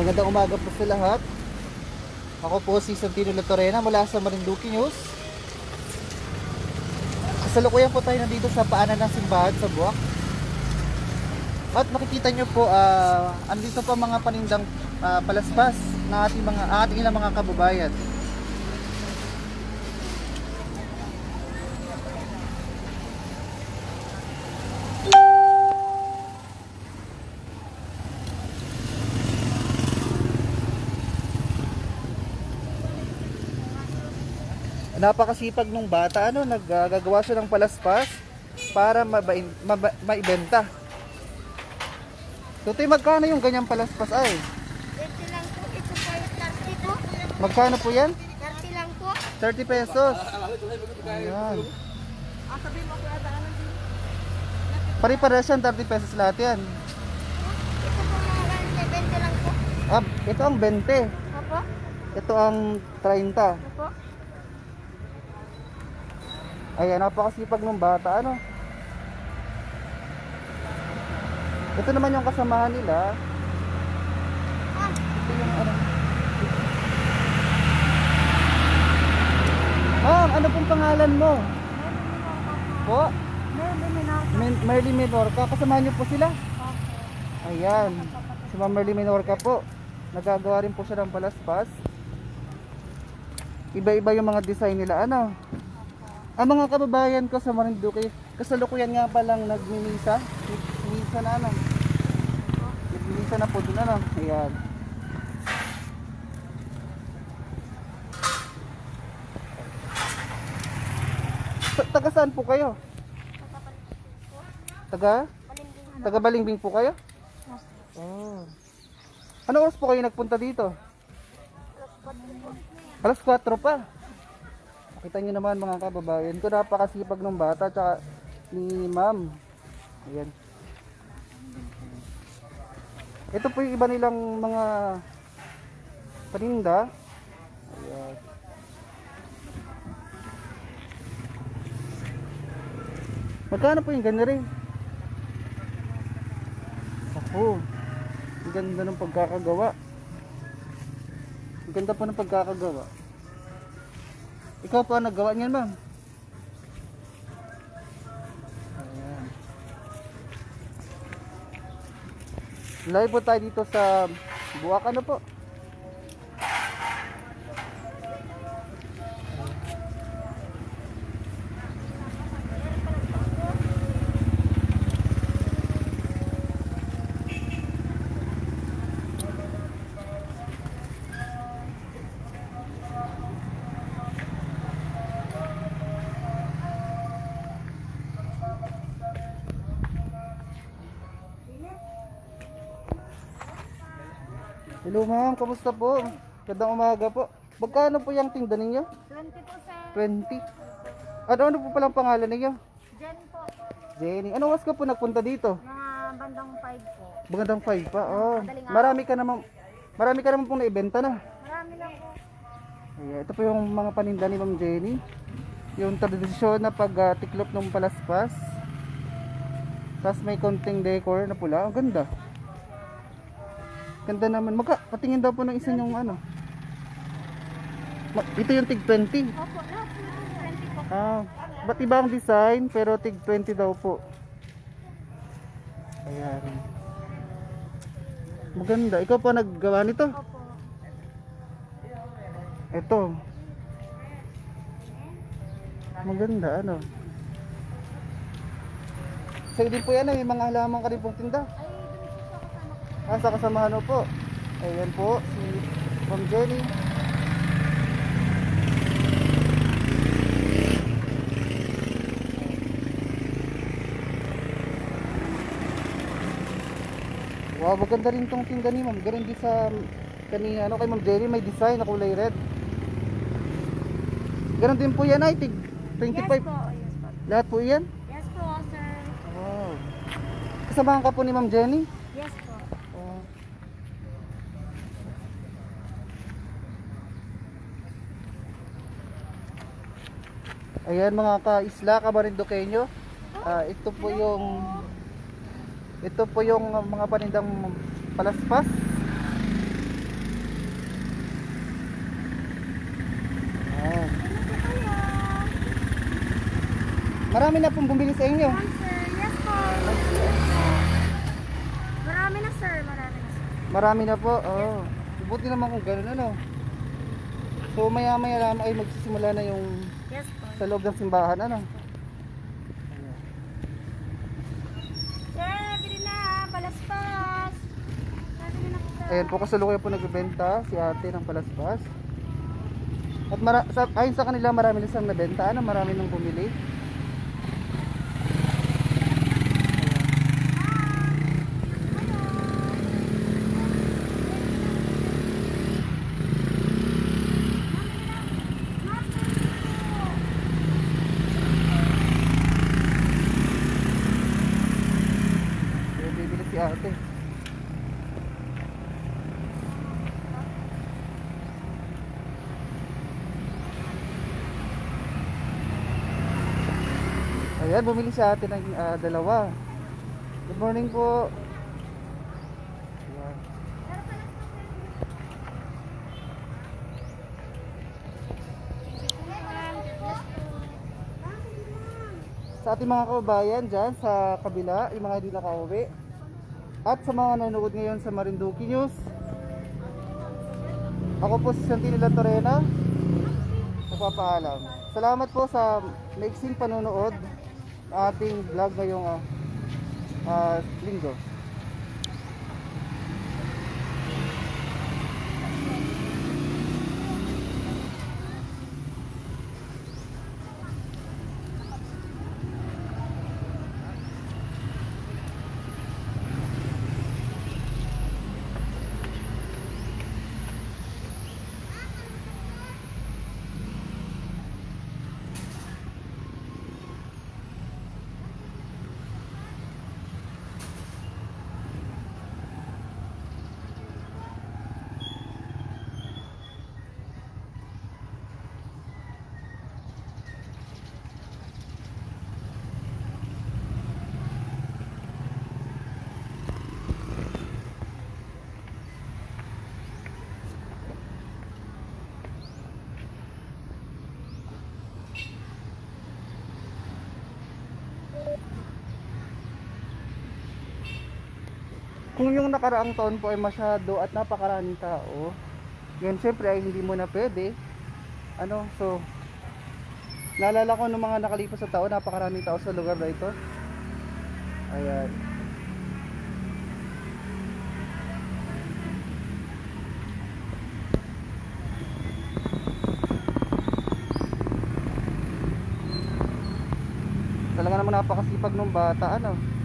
Magandang umaga po sa lahat. Ako po si Santino Latorena mula sa Marinduque News. Kasalukuyan po tayo nandito sa paanan ng simbahan sa Buwak. At makikita nyo po, ah andito pa mga panindang ah, palaspas na ating mga ating ilang mga kababayan. Napakasipag nung bata, ano, naggagawa siya ng palaspas para mabain, maba, maibenta. Tutoy, magkano yung ganyang palaspas ay? 30 lang po. Ito po yung 30 po. Magkano po yan? 30 lang po. 30 pesos. Ayan. Pare-pares yan, 30 pesos lahat yan. Ito po mga ganyan. 20 lang po. Ah, ito ang 20. Opo. Ito ang 30. Opo. Ayan, napakasipag ng bata, ano? Ito naman yung kasamahan nila. Ito yung ano. Ma'am, ano pong pangalan mo? Po? Mer- Merly Minorca. Kasamahan niyo po sila? Ayan. Si Ma'am Merly Minorca po. Nagagawa rin po siya ng palaspas. Iba-iba yung mga design nila. Ano? Ang mga kababayan ko sa Marinduque, kasalukuyan nga palang nagmimisa. Misa na ano. Nagmimisa na po dun ano. Ayan. Taga saan po kayo? Taga? Taga Balingbing po kayo? Oh. Ano oras po kayo nagpunta dito? Alas 4 pa. Kita nyo naman mga kababayan ko, napakasipag ng bata tsaka ni ma'am. Ayan. Ito po yung iba nilang mga paninda. Ayan. Magkano po yung ganyan rin? Ako. Ang ganda ng pagkakagawa. Ang ganda po ng pagkakagawa. Ikaw po ang naggawa niyan, ma'am. Ayan. Live po tayo dito sa Buwak ano po. Hello ma'am, kamusta po? Gandang umaga po. Magkano po yung tinda ninyo? 20 po sa 20. Ano ano po palang pangalan ninyo? Jen po. Jenny. Ano oras ka po nagpunta dito? Mga bandang 5 po. Magandang 5 pa. Oh. Madaling araw. Marami ka naman Marami ka naman pong naibenta na. Marami lang po. Ayan, ito po yung mga paninda ni Ma'am Jenny. Yung tradisyon na pagtiklop ng palaspas. Tapos may konting decor na pula. Ang ganda. Ganda naman. Magka, patingin daw po ng isa yung ano. Ito yung tig 20. Opo, ito 20 po. Ah, ba't iba ang design pero tig 20 daw po. Ayan. Maganda. Ikaw pa naggawa nito? Opo. Ito. Maganda, ano? Sa'yo din po yan, may mga halaman ka rin pong tinda. Ay, dun po sa kasama ko. Ah, sa kasamahan mo po. Ayan po, si Ma'am Jenny. Wow, maganda rin tong tinda ni Ma'am. Ganun din sa kanina, ano kay Ma'am Jenny, may design na kulay red. Ganun din po yan ay tig 25. Yes po. Yes po. Lahat po yan? Yes po, sir. Wow. Kasamahan ka po ni Ma'am Jenny? Ayan mga ka-isla, kabarindokenyo. Uh, ah, ito po yung ito po yung mga panindang palaspas. Ayan. Marami na pong bumili sa inyo. Marami na sir, marami na sir. Marami na po, oo. Oh. Buti naman kung gano'n ano. So maya maya lang ay magsisimula na yung Yes po sa loob ng simbahan ano. Sir, bili na. Palaspas. Bili na po, sir. Ayan po kasalukuyan po nagbebenta si ate ng palaspas. At mara sa, ayon sa kanila marami na siyang nabenta. Ano, marami nang bumili. Ayan, bibili si ate. Ayan, bumili si ate ng ah, dalawa. Good morning po. Ayan. Sa ating mga kababayan dyan sa kabila, yung mga hindi nakauwi. At sa mga nanonood ngayon sa Marinduque News. Ako po si Santino Torena. Nagpapaalam. Salamat po sa maiksing panonood ng ating vlog ngayong ah, ah, linggo. Kung yung nakaraang taon po ay masyado at napakaraming tao, yun syempre ay hindi mo na pwede. Ano, so, naalala ko nung mga nakalipas sa taon, napakaraming tao sa lugar na ito. Ayan. Talaga naman napakasipag ng bata, ano.